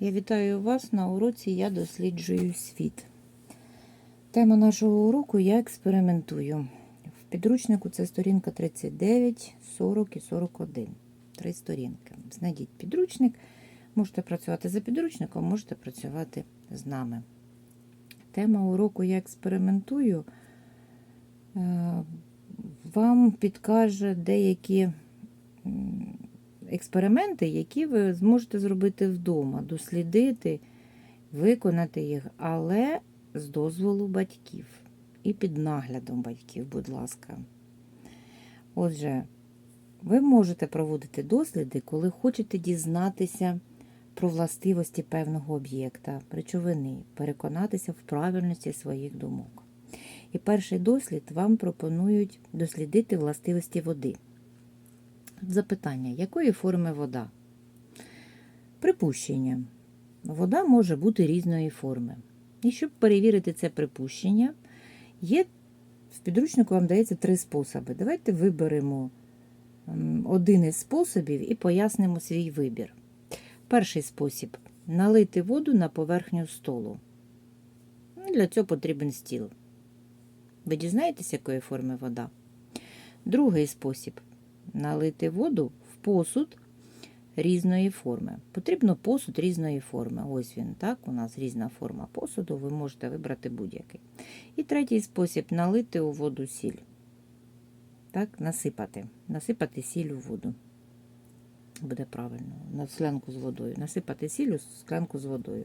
Я вітаю вас на уроці Я досліджую світ. Тема нашого уроку Я експериментую. В підручнику це сторінка 39, 40 і 41. Три сторінки. Знайдіть підручник. Можете працювати за підручником, можете працювати з нами. Тема уроку Я експериментую е, вам підкаже деякі експерименти, які ви зможете зробити вдома, дослідити, виконати їх, але з дозволу батьків і під наглядом батьків, будь ласка. Отже, ви можете проводити досліди, коли хочете дізнатися про властивості певного об'єкта, речовини, переконатися в правильності своїх думок. І перший дослід вам пропонують дослідити властивості води. Запитання, якої форми вода? Припущення. Вода може бути різної форми. І щоб перевірити це припущення, є в підручнику вам дається три способи. Давайте виберемо один із способів і пояснимо свій вибір. Перший спосіб налити воду на поверхню столу. Ну, Для цього потрібен стіл. Ви дізнаєтесь, якої форми вода? Другий спосіб налити воду в посуд різної форми. Потрібно посуд різної форми. Ось він, так, у нас різна форма посуду, ви можете вибрати будь-який. І третій спосіб налити у воду сіль. Так, насипати. Насипати сіль у воду. Буде правильно. На склянку з водою. Насипати сіль у склянку з водою.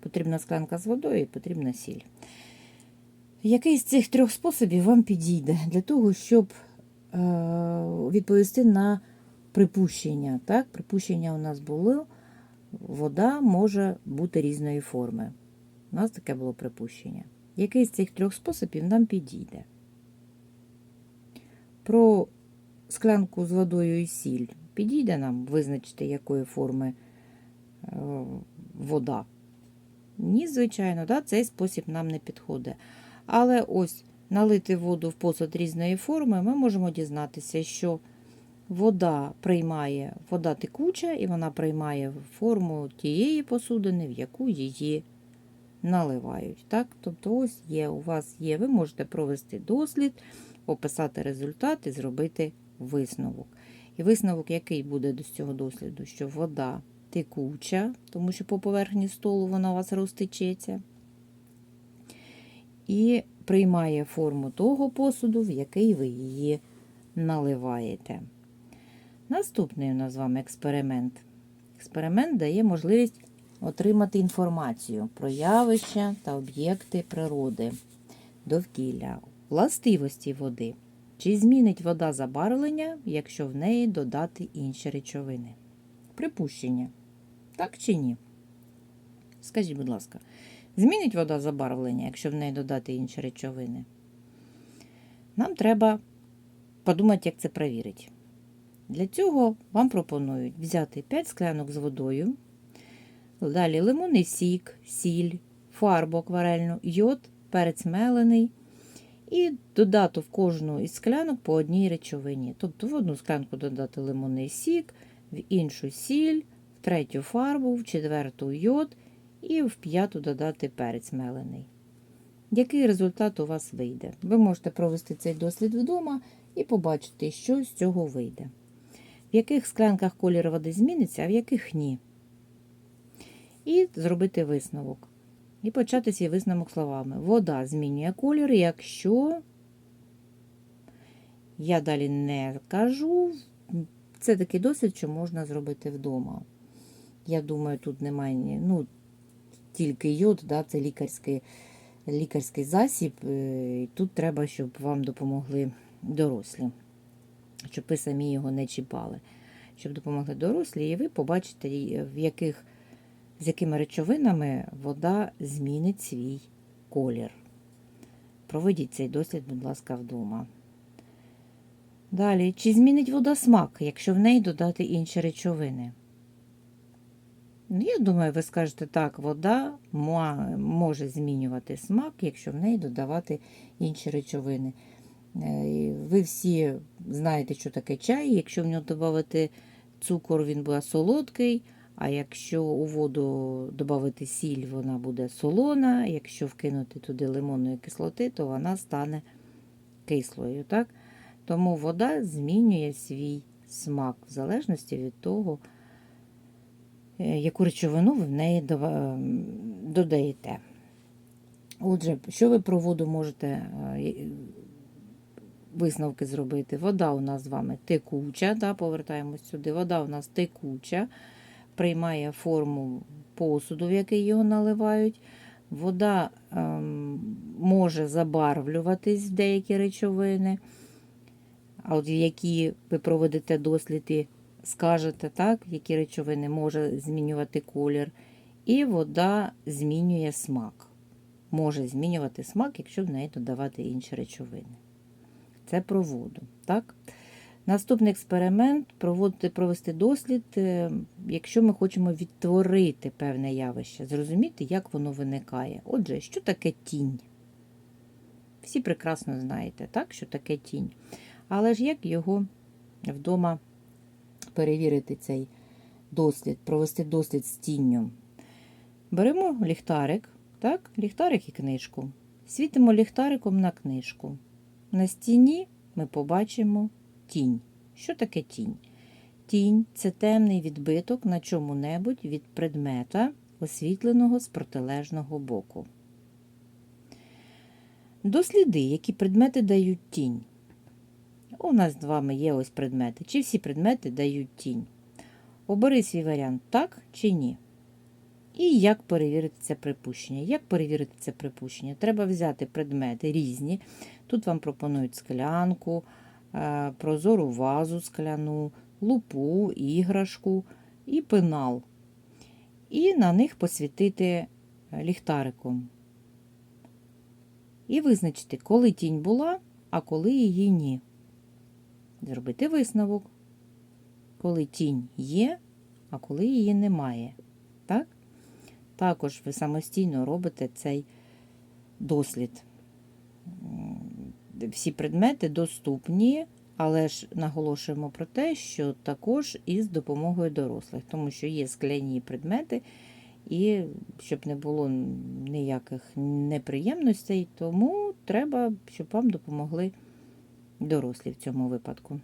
Потрібна склянка з водою і потрібна сіль. Який з цих трьох способів вам підійде для того, щоб відповісти на припущення? Так? Припущення у нас було, вода може бути різної форми. У нас таке було припущення. Який з цих трьох способів нам підійде? Про склянку з водою і сіль підійде нам визначити, якої форми е, вода? Ні, звичайно, да, цей спосіб нам не підходить. Але ось налити воду в посуд різної форми, ми можемо дізнатися, що вода приймає, вода текуча, і вона приймає форму тієї посудини, в яку її наливають. Так? Тобто, ось є, у вас є, ви можете провести дослід, описати результат і зробити висновок. І висновок, який буде до цього досліду, що вода текуча, тому що по поверхні столу вона у вас розтечеться і приймає форму того посуду, в який ви її наливаєте. Наступний у нас з вами експеримент. Експеримент дає можливість отримати інформацію про явища та об'єкти природи, довкілля, властивості води. Чи змінить вода забарвлення, якщо в неї додати інші речовини? Припущення. Так чи ні? Скажіть, будь ласка, Змінить вода забарвлення, якщо в неї додати інші речовини. Нам треба подумати, як це перевірити. Для цього вам пропонують взяти 5 склянок з водою, далі лимонний сік, сіль, фарбу акварельну, йод, перець мелений і додати в кожну із склянок по одній речовині. Тобто в одну склянку додати лимонний сік, в іншу сіль, в третю фарбу, в четверту йод і в п'яту додати перець мелений. Який результат у вас вийде? Ви можете провести цей дослід вдома і побачити, що з цього вийде. В яких склянках колір води зміниться, а в яких ні. І зробити висновок. І почати свій висновок словами. Вода змінює колір, якщо я далі не кажу, це такий досвід, що можна зробити вдома. Я думаю, тут немає ну, тільки йод, да, це лікарський, лікарський засіб. і Тут треба, щоб вам допомогли дорослі, щоб ви самі його не чіпали. Щоб допомогли дорослі, і ви побачите, в яких, з якими речовинами вода змінить свій колір. Проведіть цей дослід, будь ласка, вдома. Далі, чи змінить вода смак, якщо в неї додати інші речовини? Ну, Я думаю, ви скажете так, вода може змінювати смак, якщо в неї додавати інші речовини. Е, ви всі знаєте, що таке чай. Якщо в нього додати цукор, він буде солодкий, А якщо у воду додати сіль, вона буде солона. Якщо вкинути туди лимонної кислоти, то вона стане кислою. Так? Тому вода змінює свій смак в залежності від того, яку речовину ви в неї додаєте. Отже, що ви про воду можете е, висновки зробити? Вода у нас з вами текуча, да, повертаємось сюди. Вода у нас текуча, приймає форму посуду, в який його наливають. Вода ем, може забарвлюватись в деякі речовини, а от які ви проведете дослід і скажете, так, які речовини може змінювати колір. І вода змінює смак. Може змінювати смак, якщо в неї додавати інші речовини. Це про воду. Так? Наступний експеримент проводити, провести дослід, е, якщо ми хочемо відтворити певне явище, зрозуміти, як воно виникає. Отже, що таке тінь? Всі прекрасно знаєте, так, що таке тінь. Але ж як його вдома перевірити цей дослід, провести дослід з тінню? Беремо ліхтарик, так, ліхтарик і книжку. Світимо ліхтариком на книжку. На стіні ми побачимо тінь. Що таке тінь? Тінь це темний відбиток на чому-небудь від предмета, освітленого з протилежного боку. Досліди, які предмети дають тінь. У нас з вами є ось предмети. Чи всі предмети дають тінь? Обери свій варіант так чи ні. І як перевірити це припущення? Як перевірити це припущення? Треба взяти предмети різні. Тут вам пропонують склянку, е, прозору вазу скляну, лупу, іграшку і пенал. І на них посвітити е, ліхтариком. І визначити, коли тінь була, а коли її ні. Зробити висновок, коли тінь є, а коли її немає. Так? Також ви самостійно робите цей дослід. Всі предмети доступні, але ж наголошуємо про те, що також із допомогою дорослих, тому що є скляні предмети, і щоб не було ніяких неприємностей, тому треба, щоб вам допомогли дорослі в цьому випадку.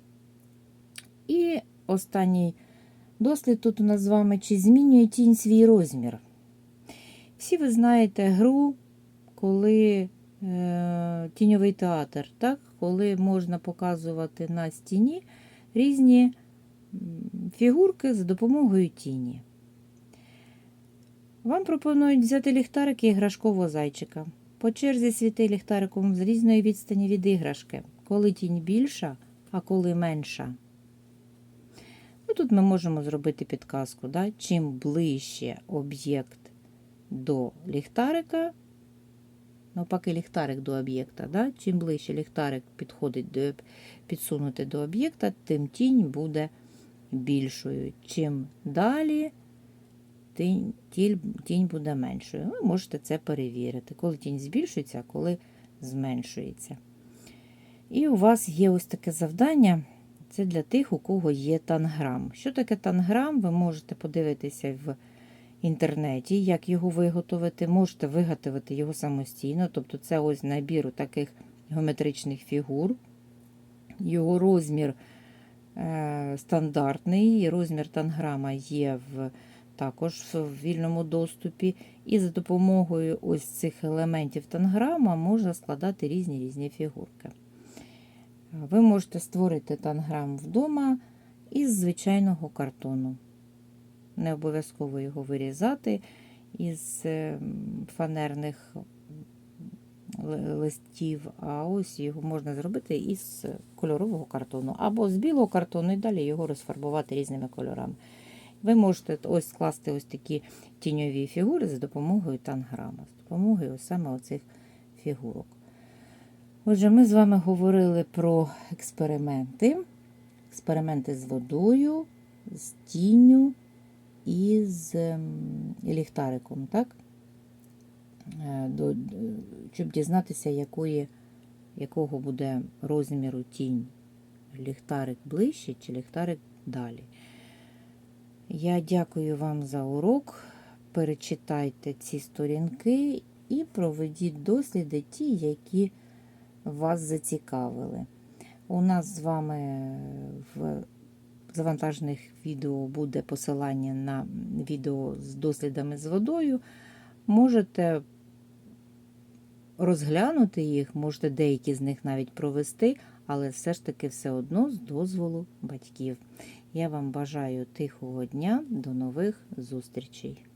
І останній дослід тут у нас з вами, чи змінює тінь свій розмір. Всі ви знаєте гру, коли е, тіньовий театр, так? коли можна показувати на стіні різні фігурки за допомогою тіні. Вам пропонують взяти ліхтарик іграшкового зайчика. По черзі світи ліхтариком з різної відстані від іграшки, коли тінь більша, а коли менша. Ну, Тут ми можемо зробити підказку. Да? Чим ближче об'єкт до ліхтарика, навпаки, ліхтарик до об'єкта. Да? Чим ближче ліхтарик підходить до, підсунути до об'єкта, тим тінь буде більшою. Чим далі, тінь, тінь, буде меншою. Ви можете це перевірити, коли тінь збільшується, а коли зменшується. І у вас є ось таке завдання. Це для тих, у кого є танграм. Що таке танграм? Ви можете подивитися в інтернеті, як його виготовити. Можете виготовити його самостійно. Тобто це ось набір таких геометричних фігур. Його розмір е, стандартний, розмір танграма є в, також в вільному доступі. І за допомогою ось цих елементів танграма можна складати різні різні фігурки. Ви можете створити танграм вдома із звичайного картону. Не обов'язково його вирізати із фанерних листів, а ось його можна зробити із кольорового картону, або з білого картону, і далі його розфарбувати різними кольорами. Ви можете ось скласти ось такі тіньові фігури за допомогою танграма, з допомогою саме оцих фігурок. Отже, ми з вами говорили про експерименти. Експерименти з водою, з тінню і з ліхтариком, так? До, щоб дізнатися, якої, якого буде розміру тінь. Ліхтарик ближче чи ліхтарик далі. Я дякую вам за урок. Перечитайте ці сторінки і проведіть досліди, ті, які вас зацікавили. У нас з вами в завантажених відео буде посилання на відео з дослідами з водою. Можете розглянути їх, можете деякі з них навіть провести, але все ж таки все одно з дозволу батьків. Я вам бажаю тихого дня, до нових зустрічей!